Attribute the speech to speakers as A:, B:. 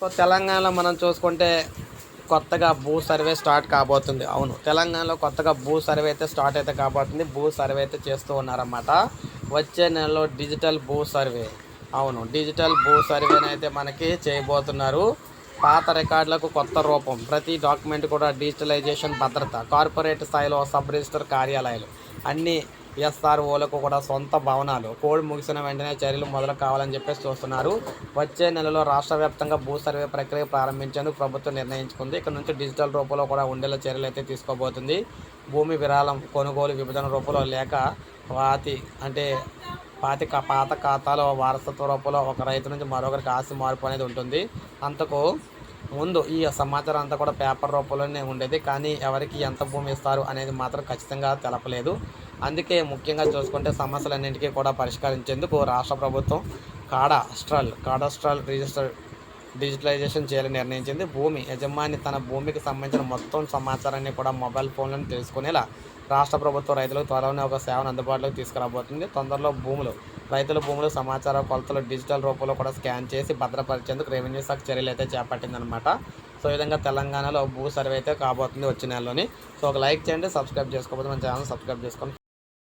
A: So తెలంగాణలో మనం చూసుకుంటే కొత్తగా భూ సర్వే స్టార్ట్ కాబోతుంది. అవును తెలంగాణలో కొత్తగా భూ సర్వే అయితే స్టార్ట్ అయితే కాబోతుంది. భూ సర్వే అయితే చేస్తూ ఉన్నారన్నమాట. వచ్చే నెలలో డిజిటల్ భూ సర్వే. అవును డిజిటల్ భూ సర్వేని అయితే మనకి చేయబోతున్నారు. పాత రికార్డులకు కొత్త రూపం. ప్రతి డాక్యుమెంట్ కూడా డిజిటలైజేషన్ భద్రత. కార్పొరేట్ స్థాయిలో సబ్ రిజిస్టర్ కార్యాలయాలు. అన్ని ఎస్ఆర్ఓలకు కూడా సొంత భవనాలు. కోడ్ ముగిసిన వెంటనే చర్యలు మొదలు కావాలని చెప్పేసి చూస్తున్నారు. వచ్చే నెలలో రాష్ట్ర వ్యాప్తంగా భూ సర్వే ప్రక్రియ ప్రారంభించేందుకు ప్రభుత్వం నిర్ణయించుకుంది. ఇక్కడ నుంచి డిజిటల్ రూపంలో కూడా ఉండేలా చర్యలు అయితే తీసుకోబోతుంది. భూమి విరాళం కొనుగోలు విభజన రూపంలో లేక వాతి అంటే పాతి కా- పాత ఖాతాలో వారసత్వ రూపంలో ఒక రైతు నుంచి మరొకరికి ఆస్తి మార్పు అనేది ఉంటుంది. అంతకు ముందు ఈ సమాచారం అంతా కూడా పేపర్ రూపంలోనే ఉండేది కానీ ఎవరికి ఎంత భూమి ఇస్తారు అనేది మాత్రం ఖచ్చితంగా తెలపలేదు. అందుకే ముఖ్యంగా చూసుకుంటే సమస్యలన్నింటికీ కూడా పరిష్కరించేందుకు రాష్ట్ర ప్రభుత్వం కాడాస్ట్రల్ కాడాస్ట్రల్ రిజిస్టర్ డిజిటలైజేషన్ చేయాలని నిర్ణయించింది. భూమి యజమాని తన భూమికి సంబంధించిన మొత్తం సమాచారాన్ని కూడా మొబైల్ ఫోన్లను తెలుసుకునేలా రాష్ట్ర ప్రభుత్వం రైతులకు త్వరలోనే ఒక సేవను అందుబాటులోకి తీసుకురాబోతుంది. తొందరలో భూములు రైతుల భూములు సమాచార కొలతలు డిజిటల్ రూపంలో కూడా స్కాన్ చేసి భద్రపరిచేందుకు రెవెన్యూ శాఖ చర్యలు అయితే చేపట్టిందనమాట సో ఈ విధంగా తెలంగాణలో భూ సర్వే అయితే కాబోతుంది వచ్చే నెలలోని. సో ఒక లైక్ చేయండి సబ్స్క్రైబ్ చేసుకోకపోతే మన ఛానల్ సబ్స్క్రైబ్ చేసుకొని